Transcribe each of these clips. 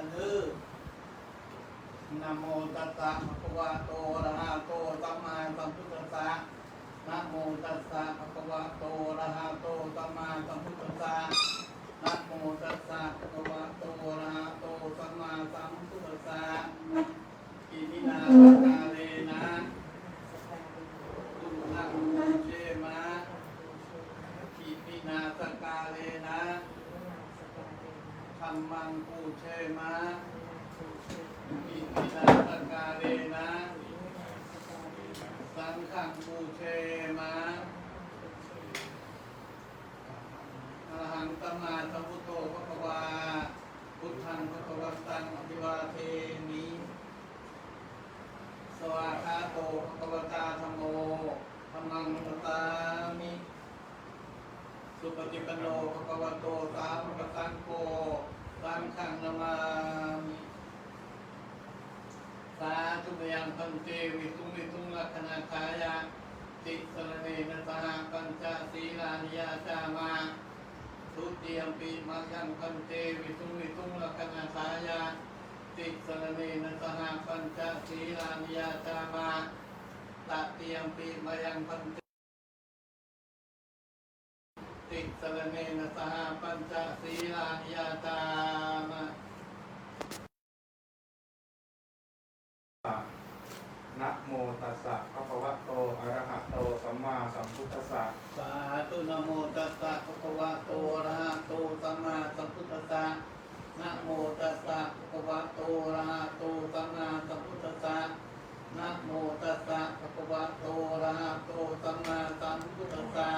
กันเด้อนะโมตัสสะภะคะวะโตอะระหะโตสัมมาสัมพุทธัสสะนะโมตัสสะภะคะวะโตอะระหะโตสัมมาสัมพุทธัสสะนะโมตัสสะภะคะวะโตอะระหะโตสัมมาสัมพุทธัสสะอิมินาสกาเรนะตุนังมุเชมะอิมินาสกาเลนะธรรมังปูเชมะอิมินาสกาเลนะ สังฆังปูเชมะอรหังสัมมาสัมพุทโธพระกวา พุทธังพระกวัตังอภิวาเทมิ สวากขาโตภะคะวตาธรรมโมธรรมังนัตตามิ สุปฏิปันโนภะคะวะโตสาวกสังโฆสังฆังนามามิ สาธุมยังพัน เตวิสุงวิสุลักขณาคายะติสรเนนสหปัญจศีลานิยาจามาทุติยมปีมายังพันเตวิสุงวิสุลักขณาคายะติสรเนนสหปัญจศีลานิยาจามาตติยมปีมยังพันเตติสรเนนสหปัญจศีลานิยาจามา นะโมตัสสะภะคะวะโต อะระหะโต สัม มาสัมพุทธัสสะสาธุนะโมตัสสะภะคะวะโตอะระหะโตสัมมาสัมพุทธัสสะนะโมตัสสะภะคะวะโตอะระหะโตสัมมาสัมพุทธัสสะนะโมตัสสะภะคะวะโตอะระหะโตสัมมาสัมพุทธัสสะ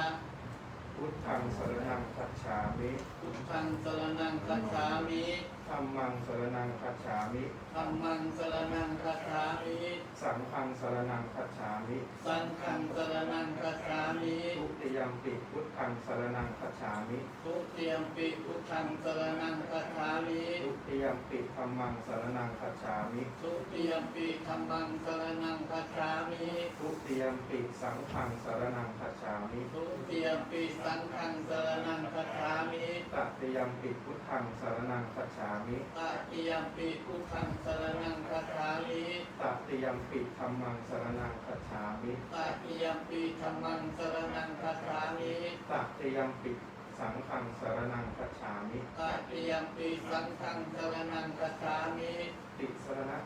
พุทธังสรณังคัจฉามิพุทธังสรณังคัจฉามิ ธัมมังสรณังคัจฉามิธัมมังสรณังคัจฉามิสังฆังสรณังคัจฉามิ สังฆังสรณังคัจฉามิ ทุติยมปิพุทธังสรณังคัจฉามิ ทุติยมปิพุทธังสรณังคัจฉามิ ทุติยมปิธัมมังสรณังคัจฉามิ ทุติยมปิธัมมังสรณังคัจฉามิ ทุติยมปิสังฆังสรณังคัจฉามิ ทุติยมปิสังฆังสรณังคัจฉามิ ตติยมปิพุทธังสรณังคัจฉามิตติยมปิพุทธังสรณังคัจฉามิตติยมปิธัมมังสรณังคัจฉามิตติยมปิธัมมังสรณังคัจฉามิตติยมปิสังฆังสรณังคัจฉามิตติยมปิสังฆังสรณังคัจฉามิติสรณะ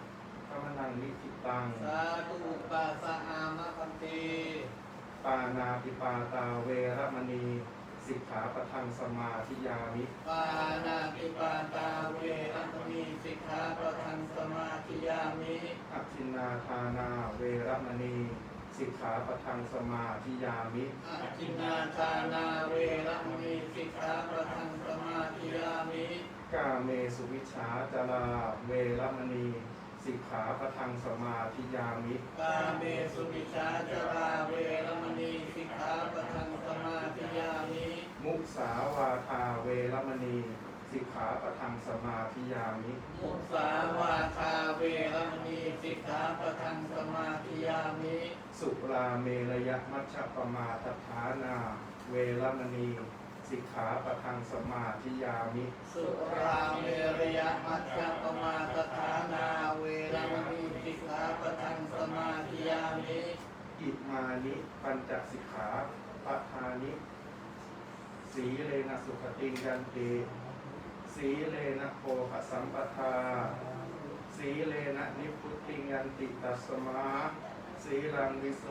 ธรรมนังนิจิตัง สาธุปัสสะอามะพันเตปานาติปาตาเวรมณี สิกขาปะทังสมาธิยามิปานาติปาตาเวรมณีสิกขาปะทังสมาธิยามิอัจฉินนาทานาเวรมณีสิกขาปะทังสมาธิยามิอาจินนาทานาเวรมณีสิกขาปะทังสมาธิยามิ กาเมสุวิชชาจาราเวรมณี สิกขาปะทังสมาธิยามิกาเมสุมิชาจาราเวรมณีสิกขาปะทังสมาธิยามิมุสาวาทาเวรมณี สิกขาปะทังสมาธิยามิ มุสาวาทาเวรมณีสิกขาปะทังสมาธิยามิสุราเมรยมัชฌปมาทฐานา เวรมณี สิกขาปะทังสมาธิยามิ สุราเมรยมัจจปมาตฐานาเวรมณีสิกขาปะทังสมาธิยามิอิมานิปัญจสิกขาปทานิ สีเลนะสุขติงยันติสีเลนะโภคสัมปทา สีเลนะนิพุตติงยันติตัสมาสีลังวิโส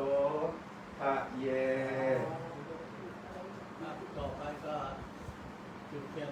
ทะเย ต่อไปก็จุดเทียน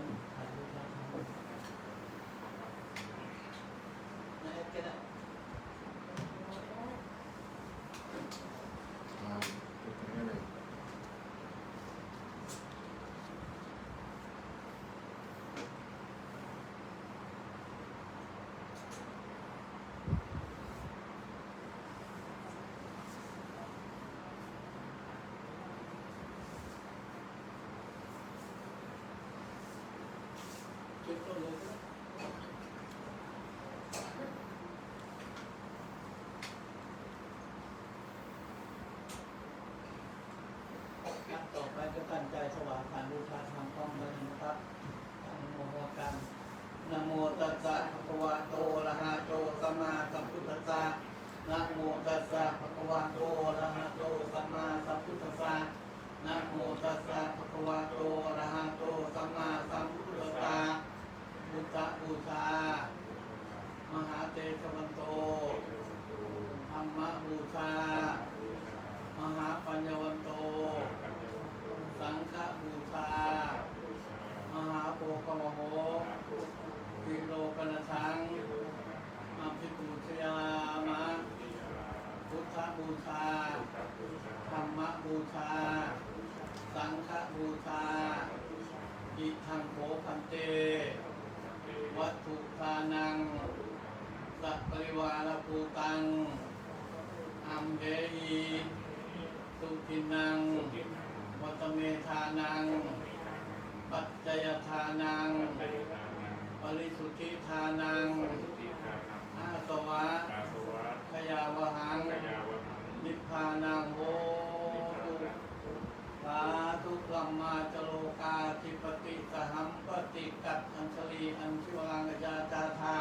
จโลกาธิปติสหัมปติกัตอัญชลีอัญชิวรังกยาจาธา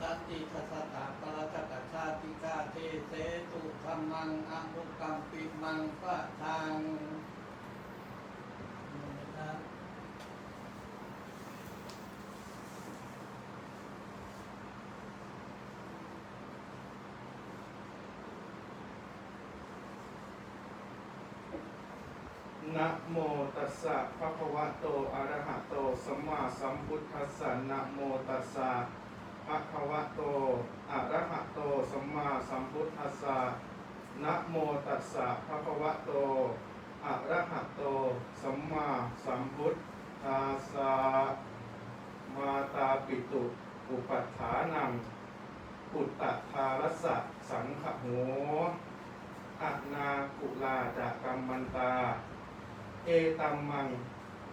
สันติทัสสะปรจกักชาติกาเทเสตุธรรมังอังคุกัมปิมังปะทางนะครับ นะโมตัสสะภะคะวะโตอะระหะโตสัมมาสัมพุทธัสสะนะโมตัสสะภะคะวะโตอะระหะโตสัมมาสัมพุทธัสสะนะโมตัสสะภะคะวะโตอะระหะโตสัมมาสัมพุทธัสสะมาตาปิตุอุปัฏฐานังปุตตะทารัสสะสังขโหอนาคุลาจากกัมมันตา เอตัมมัง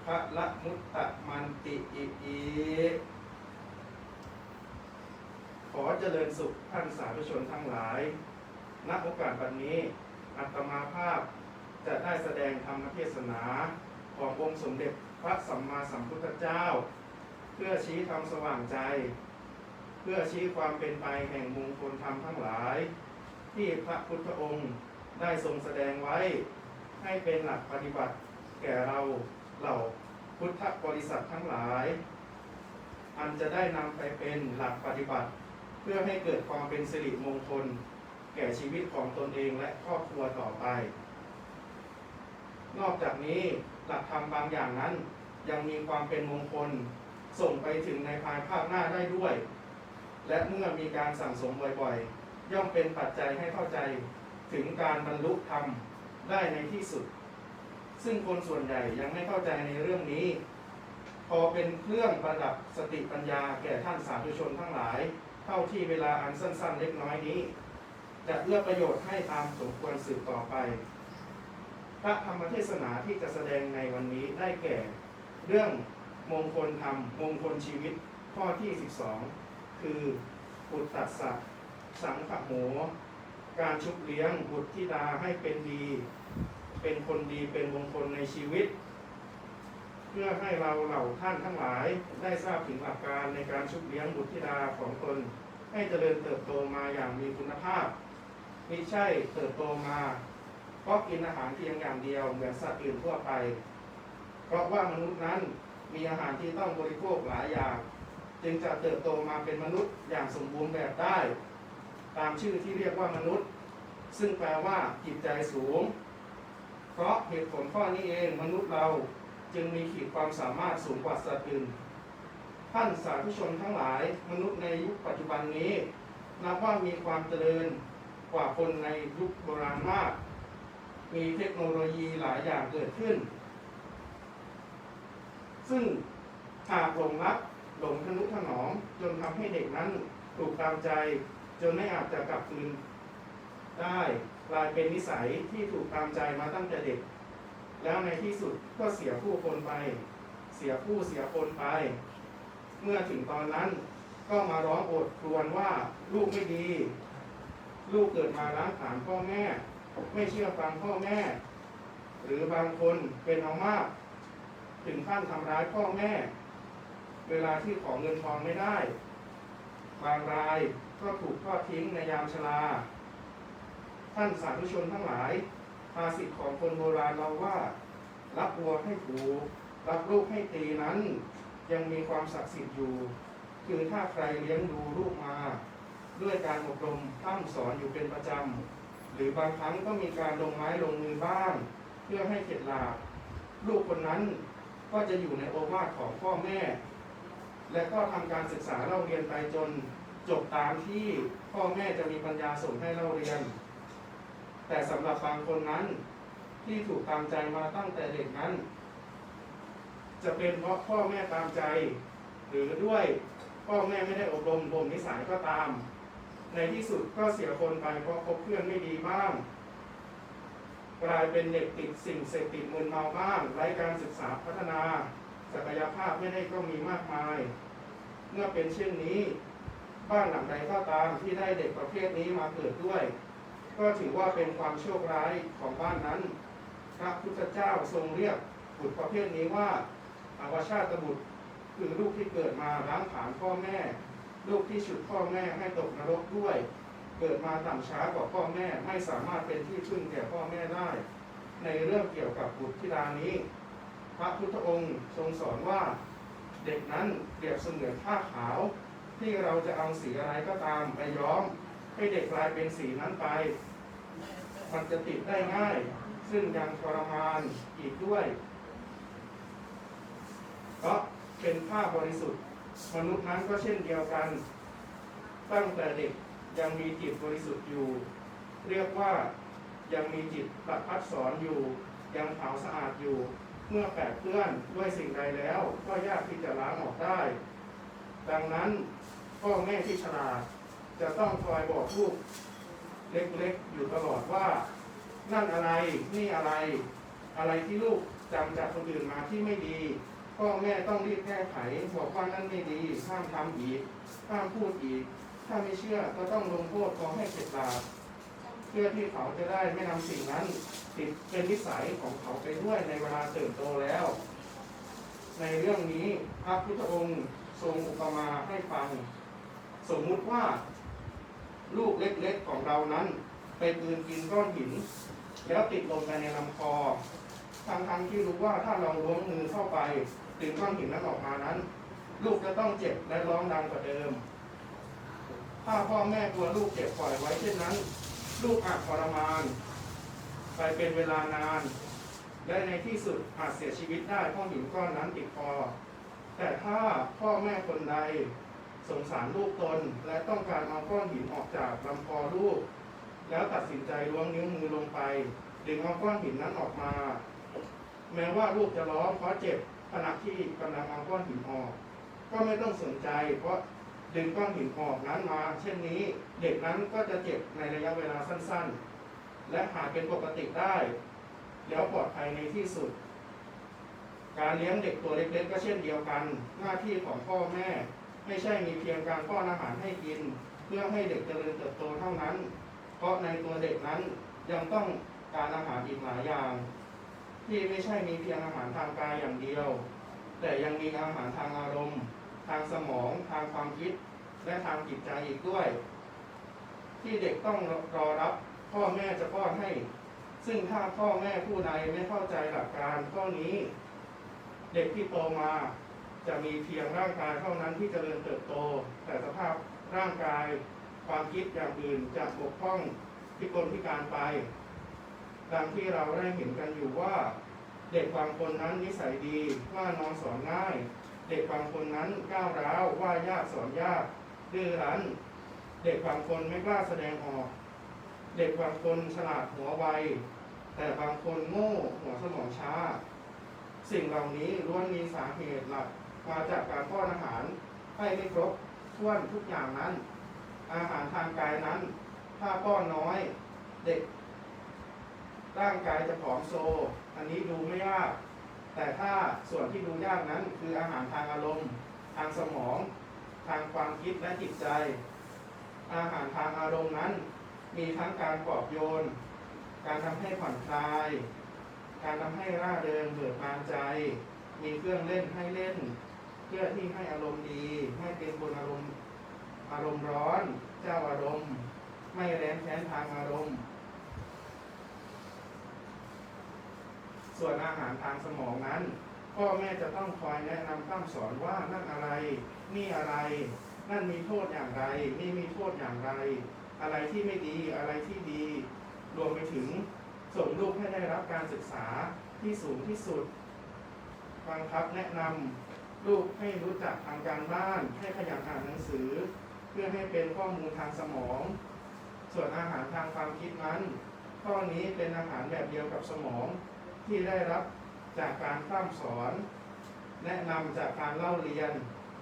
พระละมุตตะมันติอิอีขอเจริญสุขท่านสาธุชนทั้งหลาย ณ โอกาสวันนี้ อัตมาภาพจะได้แสดงธรรมเทศนาขององค์สมเด็จพระสัมมาสัมพุทธเจ้า เพื่อชี้ธรรมสว่างใจ เพื่อชี้ความเป็นไปแห่งมงคลธรรมทั้งหลาย ที่พระพุทธองค์ได้ทรงแสดงไว้ให้เป็นหลักปฏิบัติ แก่เราเหล่าพุทธบริษัททั้งหลาย อันจะได้นำไปเป็นหลักปฏิบัติ เพื่อให้เกิดความเป็นสิริมงคล แก่ชีวิตของตนเองและครอบครัวต่อไป นอกจากนี้หลักธรรมบางอย่างนั้น ยังมีความเป็นมงคล ส่งไปถึงในภายภาคหน้าได้ด้วย และเมื่อมีการสั่งสมบ่อยๆ ย่อมเป็นปัจจัยให้เข้าใจถึงการบรรลุธรรมได้ในที่สุด ซึ่งคนส่วนใหญ่ยังไม่เข้าใจในเรื่องนี้ พอเป็นเครื่องประดับสติปัญญาแก่ท่านสาธุชนทั้งหลาย เท่าที่เวลาอันสั้น ๆ เล็กน้อยนี้ จะเอื้อประโยชน์ให้ตามสมควรสืบต่อไป พระธรรมเทศนาที่จะแสดงในวันนี้ได้แก่ เรื่องมงคลธรรม มงคลชีวิตข้อที่ 12 คือปุตตัสสะสังขโหการชุบเลี้ยงบุตรธิดาให้เป็นดี เป็นคนดีเป็นมงคลในชีวิต เพื่อให้เราเหล่าท่านทั้งหลายได้ทราบถึงหลักการในการชุบเลี้ยงบุตรธิดาของตนให้เจริญเติบโตมาอย่างมีคุณภาพไม่ใช่เติบโตมาเพราะกินอาหารเพียงอย่างเดียวเหมือนสัตว์อื่นทั่วไป เพราะว่ามนุษย์นั้นมีอาหารที่ต้องบริโภคหลายอย่าง จึงจะเติบโตมาเป็นมนุษย์อย่างสมบูรณ์แบบได้ ตามชื่อที่เรียกว่ามนุษย์ ซึ่งแปลว่าจิตใจสูง เพราะเหตุผลข้อนี้เองมนุษย์เราจึงมีขีดความสามารถสูงกว่าสัตว์อื่น ท่านสาธุชนทั้งหลายมนุษย์ในยุคปัจจุบันนี้นับว่ามีความเจริญกว่าคนในยุคโบราณมาก มีเทคโนโลยีหลายอย่างเกิดขึ้น ซึ่งหากหลงรักหลงทนุถนอมจนทำให้เด็กนั้นถูกตามใจ จนไม่อาจจะกลับคืนได้ กลายเป็นนิสัยที่ถูกตามใจมาตั้งแต่เด็ก แล้วในที่สุดก็เสียผู้คนไป เสียผู้เสียคนไป เมื่อถึงตอนนั้นก็มาร้องโอดครวญว่าลูกไม่ดี ลูกเกิดมาล้างผลาญพ่อแม่ ไม่เชื่อฟังพ่อแม่ หรือบางคนเป็นเอามาก ถึงขั้นทำร้ายพ่อแม่ เวลาที่ขอเงินทองไม่ได้ บางรายก็ถูกทอดทิ้งในยามชรา ท่านสาธุชนทั้งหลายภาษิตของคนโบราณเราว่า รับวัวให้ถูรับลูกให้ตีนั้น ยังมีความศักดิ์สิทธิ์อยู่ คือถ้าใครเลี้ยงดูลูกมา ด้วยการอบรมตั้งสอนอยู่เป็นประจำ หรือบางครั้งก็มีการลงไม้ลงมือบ้าง เพื่อให้เข็ดหลาบลูกคนนั้นก็จะอยู่ในโอวาทของพ่อแม่ และก็ทำการศึกษาเล่าเรียนไปจนจบตามที่พ่อแม่จะมีปัญญาส่งให้เล่าเรียน แต่สำหรับบางคนนั้น ที่ถูกตามใจมาตั้งแต่เด็กนั้น จะเป็นเพราะพ่อแม่ตามใจ หรือด้วยพ่อแม่ไม่ได้อบรมบ่มนิสัยก็ตาม ในที่สุดก็เสียคนไปเพราะคบเพื่อนไม่ดีบ้างกลายเป็นเด็กติดสิ่งเสพติดมึนเมาบ้างไร้การศึกษาพัฒนาศักยภาพไม่ได้ก็มีมากมาย เมื่อเป็นเช่นนี้ บ้านหลังใดก็ตามที่ได้เด็กประเภทนี้มาเกิดด้วย ก็ถือว่าเป็นความโชคร้ายของบ้านนั้น พระพุทธเจ้าทรงเรียกบุตรประเภทนี้ว่าอาวชาตบุตรคือลูกที่เกิดมาล้างผลาญพ่อแม่ ลูกที่ฉุดพ่อแม่ให้ตกนรกด้วย เกิดมาต่ำช้ากว่าพ่อแม่ไม่สามารถเป็นที่พึ่งแก่พ่อแม่ได้ ในเรื่องเกี่ยวกับบุตรธิดานี้ พระพุทธองค์ทรงสอนว่าเด็กนั้นเปรียบเสมือนผ้าขาว ที่เราจะเอาสีอะไรก็ตามไปย้อม ให้เด็กกลายเป็นสีนั้นไป มันจะติดได้ง่าย ซึ่งยังทรมานอีกด้วย เพราะเป็นผ้าบริสุทธิ์ มนุษย์นั้นก็เช่นเดียวกัน ตั้งแต่เด็กยังมีจิตบริสุทธิ์อยู่ เรียกว่ายังมีจิตประพัดสอนอยู่ ยังขาวสะอาดอยู่ เมื่อแปดเปื้อนด้วยสิ่งใดแล้ว ก็ยากที่จะล้างออกได้ ดังนั้นพ่อแม่ที่ฉลาด จะต้องคอยบอกลูกเล็กๆ อยู่ตลอดว่า นั่นอะไรนี่อะไร อะไรที่ลูกจำจากคนอื่นมาที่ไม่ดีพ่อแม่ต้องรีบแก้ไขบอกว่านั่นไม่ดีห้ามทำอีกห้ามพูดอีก ถ้าไม่เชื่อก็ต้องลงโทษขอให้เข็ดลาเพื่อที่เขาจะได้ไม่นำสิ่งนั้น ติดเป็นนิสัยของเขาไปด้วยในเวลาเติบโตแล้ว ในเรื่องนี้พระพุทธองค์ทรงอุปมาให้ฟัง สมมุติว่า ลูกเล็กๆของเรานั้น ไปกลืนกินก้อนหิน แล้วติดลงไปในลำคอทั้งๆที่รู้ว่าถ้าเราล้วงมือเข้าไปดึงก้อนหินนั้นออกมานั้น ลูกจะต้องเจ็บและร้องดังกว่าเดิม ถ้าพ่อแม่กลัวลูกเจ็บปล่อยไว้เช่นนั้น ลูกอาจทรมาน ไปเป็นเวลานาน และในที่สุดอาจเสียชีวิตได้เพราะหินก้อนนั้นติดคอแต่ถ้าพ่อแม่คนใด สงสารลูกตนและต้องการเอาก้อนหินออกจากลำคอลูก แล้วตัดสินใจล้วงนิ้วมือลงไป ดึงเอาก้อนหินนั้นออกมา แม้ว่าลูกจะร้องเพราะเจ็บขณะที่กำลังเอาก้อนหินออก ก็ไม่ต้องสนใจ เพราะดึงก้อนหินออกนั้นมา เช่นนี้เด็กนั้นก็จะเจ็บในระยะเวลาสั้นๆ และหายเป็นปกติได้ แล้วปลอดภัยในที่สุด การเลี้ยงเด็กตัวเล็กๆก็เช่นเดียวกัน หน้าที่ของพ่อแม่ ไม่ใช่มีเพียงการป้อนอาหารให้กิน เพื่อให้เด็กเจริญเติบโตเท่านั้น เพราะในตัวเด็กนั้นยังต้องการอาหารอีกหลายอย่าง ที่ไม่ใช่มีเพียงอาหารทางกายอย่างเดียว แต่ยังมีอาหารทางอารมณ์ ทางสมอง ทางความคิด และทางจิตใจอีกด้วย ที่เด็กต้องรอรับพ่อแม่จะป้อนให้ ซึ่งถ้าพ่อแม่ผู้ใดไม่เข้าใจหลักการข้อนี้ เด็กที่โตมา จะมีเพียงร่างกายเท่านั้นที่จเจริญเติบโต แต่สภาพร่างกายความคิดอย่างอื่นจะบกพร่องพิกลพิการไป ดังที่เราได้เห็นกันอยู่ว่า เด็กบางคนนั้นนิสัยดีว่านอนสอนง่าย เด็กบางคนนั้นก้าวร้าวว่ายากสอนยากดื้อรั้น เด็กบางคนไม่กล้าแสดงออก เด็กบางคนฉลาดหัวไวแต่บางคนโง่หัวสมองช้า สิ่งเหล่านี้ล้วนมีสาเหตุหลัก มาจากการป้อนอาหารให้ไม่ครบถ้วนทุกอย่างนั้น อาหารทางกายนั้น ถ้าป้อนน้อยเด็ก ร่างกายจะผอมโซ อันนี้ดูไม่ยาก แต่ถ้าส่วนที่ดูยากนั้นคืออาหารทางอารมณ์ ทางสมอง ทางความคิดและจิตใจ อาหารทางอารมณ์นั้น มีทั้งการปลอบโยน การทำให้ผ่อนคลาย การทำให้ร่าเริงเบิกบานใจ มีเครื่องเล่นให้เล่น เพื่อที่ให้อารมณ์ดีไม่เป็นคนอารมณ์อารมณ์ร้อน เจ้าอารมณ์ ไม่แร้นแค้นทางอารมณ์ ส่วนอาหารทางสมองนั้น พ่อแม่จะต้องคอยแนะนำข้ามสอนว่านั่นอะไร นี่อะไร นั่นมีโทษอย่างไร นี่มีโทษอย่างไร อะไรที่ไม่ดีอะไรที่ดี รวมไปถึงส่งลูกให้ได้รับการศึกษาที่สูงที่สุดบังคับแนะนำ ลูกให้รู้จักทำการบ้าน ให้ขยันอ่านหนังสือ เพื่อให้เป็นข้อมูลทางสมอง ส่วนอาหารทางความคิดนั้นข้อนี้เป็นอาหารแบบเดียวกับสมองที่ได้รับจากการข้ามสอน แนะนำจากการเล่าเรียน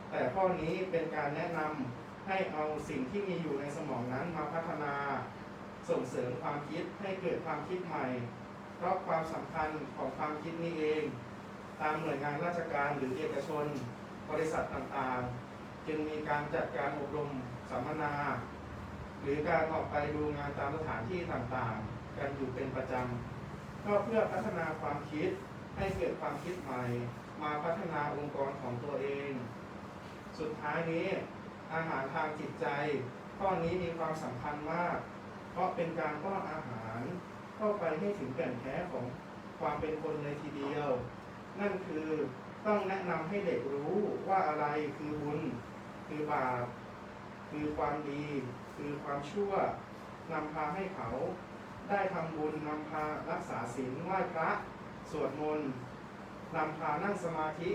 แต่ข้อนี้เป็นการแนะนำให้เอาสิ่งที่มีอยู่ในสมองนั้นมาพัฒนา ส่งเสริมความคิดให้เกิดความคิดใหม่ เพราะความสำคัญของความคิดนี้เอง ตามหน่วยงานราชการหรือเอกชน บริษัทต่างๆ จึงมีการจัดการอบรมสัมมนา หรือการออกไปดูงานตามสถานที่ต่างๆ กันอยู่เป็นประจำก็เพื่อพัฒนาความคิดให้เกิดความคิดใหม่ มาพัฒนาองค์กรของตัวเอง สุดท้ายนี้อาหารทางจิตใจ ข้อนี้มีความสำคัญมาก เพราะเป็นการป้อนอาหารเข้าไปให้ถึงแก่นแท้ของความเป็นคนเลยทีเดียว นั่นคือต้องแนะนำให้เด็กรู้ว่าอะไรคือบุญ คือบาป คือความดี คือความชั่วนำพาให้เขาได้ทำบุญนำพารักษาศีลไหว้พระ สวดมนต์นำพานั่งสมาธิ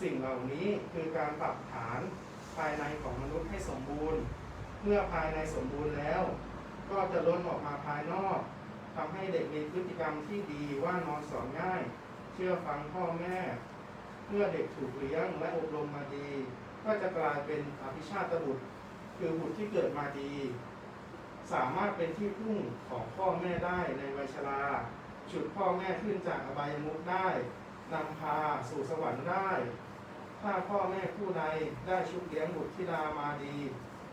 สิ่งเหล่านี้คือการปรับฐานภายในของมนุษย์ให้สมบูรณ์ เมื่อภายในสมบูรณ์แล้ว ก็จะล้นออกมาภายนอกทำให้เด็กมีพฤติกรรมที่ดีว่านอนสอนง่าย เชื่อฟังพ่อแม่ เมื่อเด็กถูกเลี้ยงและอบรมมาดี ก็จะกลายเป็นอภิชาติบุตร คือบุตรที่เกิดมาดี สามารถเป็นที่พึ่งของพ่อแม่ได้ในวัยชราฉุดพ่อแม่ขึ้นจากอบายมุขได้นำพาสู่สวรรค์ได้ ถ้าพ่อแม่ผู้ใดได้ชุบเลี้ยงบุตรธิดามาดี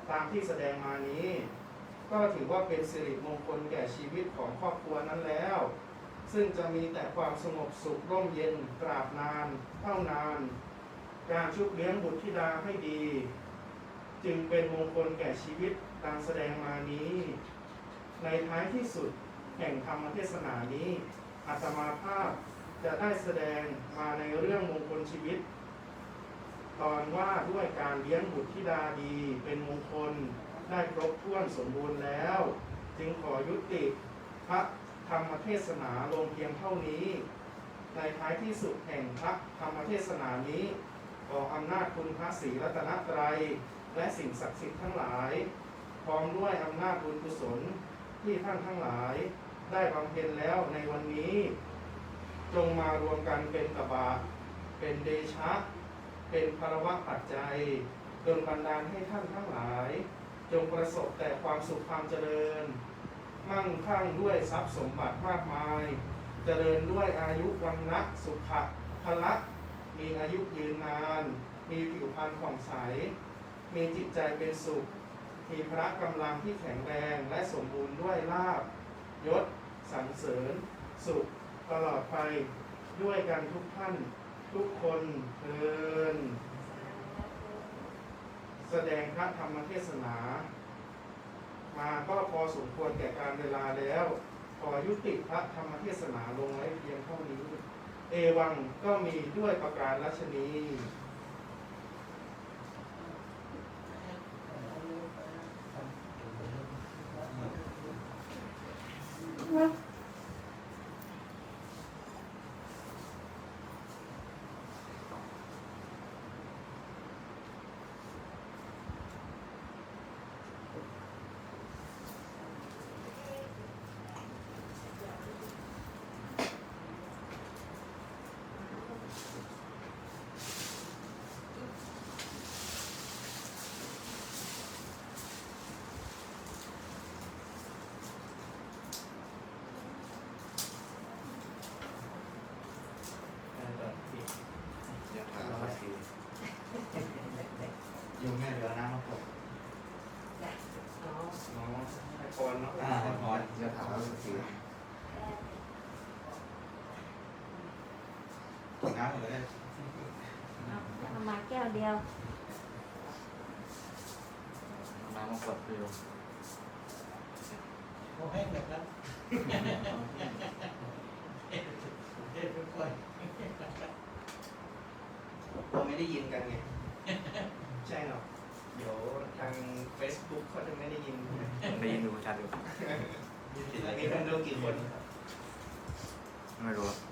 ตามที่แสดงมานี้ ก็ถือว่าเป็นสิริมงคลแก่ชีวิตของครอบครัวนั้นแล้ว ซึ่งจะมีแต่ความสงบสุขร่มเย็นตราบนานเท่านาน การชุบเลี้ยงบุตรธิดาให้ดี จึงเป็นมงคลแก่ชีวิตดังแสดงมานี้ ในท้ายที่สุดแห่งธรรมเทศนานี้อาตมาภาพจะได้แสดงมาในเรื่องมงคลชีวิต ตอนว่าด้วยการเลี้ยงบุตรธิดาดีเป็นมงคลได้ครบถ้วนสมบูรณ์แล้ว จึงขอยุติพระ ธรรมเทศนาลงเพียงเท่านี้ ในท้ายที่สุดแห่งพระธรรมเทศนานี้ขออำนาจคุณพระศรีรัตนตรัย และสิ่งศักดิ์สิทธิ์ทั้งหลาย พร้อมด้วยอำนาจบุญกุศลที่ท่านทั้งหลาย ได้บำเพ็ญแล้วในวันนี้ จงมารวมกันเป็นกบาเป็นเดชะ เป็นภารวะปัจจัยจนบันดาลให้ท่านทั้งหลาย จงประสบแต่ความสุขความเจริญ มั่งคั่งด้วยทรัพย์สมบัติมากมาย เจริญด้วยอายุวันนะสุขะพละมีอายุยืนนาน มีผิวพรรณผ่องใส มีจิตใจเป็นสุข มีพระกำลังที่แข็งแรงและสมบูรณ์ด้วยลาบยศสรรเสริญ สุขตลอดไปด้วยกันทุกท่าน ทุกคนเทินแสดงพระธรรมเทศนา มาก็พอสมควรแก่การเวลาแล้วขอยุติพระธรรมเทศนาลงไว้เพียงเท่านี้ เอวังก็มีด้วยประการรัชนี ยะถาวะสี ยุงแม่เหลือน้ำมาปก อ๋อให้พรเนาะ อ่าให้พร ยะถาวะสี น้ำหมดเลยเอามาแก้วเดียวน้ำมากดเร็วโอ้ให้แบบนั้นเอ๊ะเอ๊ะทุกคนเราไม่ได้ยินกันไง ใช่หรอกเดี๋ยวทาง Facebook เขาจะไม่ได้ยินได้ยินดูชัดอยู่มีคนดูกี่คนครับไม่รู้มี